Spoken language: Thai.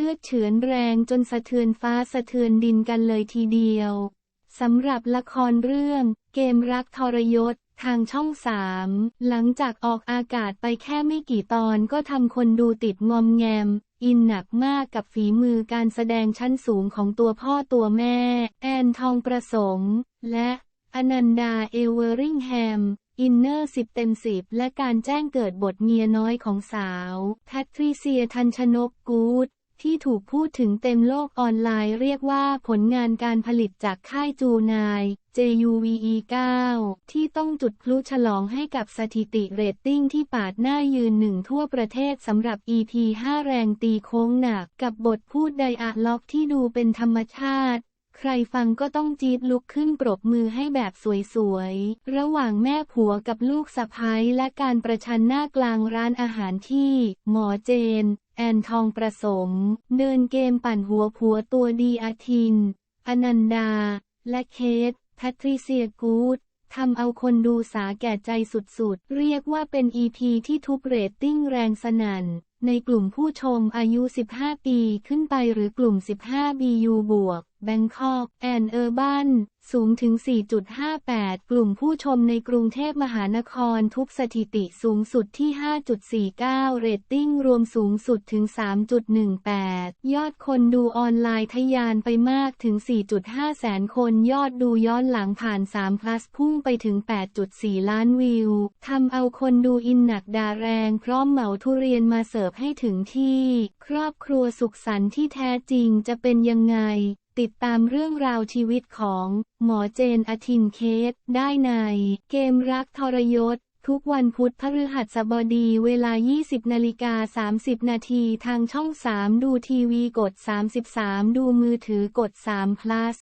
ชื่อเฉือนแรงจนสะเทือนฟ้าสะเทือนดินกันเลยทีเดียว สำหรับละครเรื่อง เกมรักทรยศทางช่องสามหลังจากออกอากาศไปแค่ไม่กี่ตอนก็ทำคนดูติดงอมแงม อินหนักมากกับฝีมือการแสดงชั้นสูงของตัวพ่อตัวแม่ แอนทองประสม และอนันดาเอเวอริงแฮม อินเนอร์สิบเต็มสิบและการแจ้งเกิดบทเมียน้อยของสาว แพทริเซียทันชนกกูด ที่ถูกพูดถึงเต็มโลกออนไลน์เรียกว่าผลงานการผลิตจากค่ายจูนาย JUVE 9 ที่ต้องจุดพลุฉลองให้กับสถิติเรตติ้งที่ปาดหน้ายืนหนึ่งทั่วประเทศสำหรับ EP 5 แรงตีโค้งหนักกับบทพูดไดอะล็อกที่ดูเป็นธรรมชาติ ใครฟังก็ต้องจี๊ดลุกขึ้นปรบมือให้แบบสวยๆ ระหว่างแม่ผัวกับลูกสะพ้ายและการประชันหน้ากลางร้านอาหารที่ หมอเจน แอนทองประสม เดินเกมปั่นหัวผัวตัวดีอาทิน อนันดา และเคทแพทริเซียกูดทำเอาคนดูสาแก่ใจสุดๆ เรียกว่าเป็น EP ที่ทุบเรตติ้งแรงสนั่นในกลุ่มผู้ชมอายุ 15 ปีขึ้นไปหรือกลุ่ม 15 BU บวกแบงคอกแอนเออร์บันสูงถึง 4.58 กลุ่มผู้ชมในกรุงเทพมหานครทุบสถิติสูงสุดที่ 5.49 เรตติ้งรวมสูงสุดถึง 3.18 ยอดคนดูออนไลน์ทะยานไปมากถึง 4.5 แสนคนยอดดูย้อนหลังผ่าน 3 plus พุ่งไปถึง 8.4 ล้านวิว ทำเอาคนดูอินหนักดาแรงพร้อมเหมาทุเรียนมาเสิร์ฟให้ถึงที่ ครอบครัวสุขสันต์ที่แท้จริงจะเป็นยังไง ติดตามเรื่องราวชีวิตของ หมอเจนอทินเคส ได้ใน เกมรักทรยศ ทุกวันพุธพฤหัสบดีเวลา 20นาฬิกา30 นาทีทางช่อง 3 ดูทีวีกด 33 ดูมือถือกด3 plus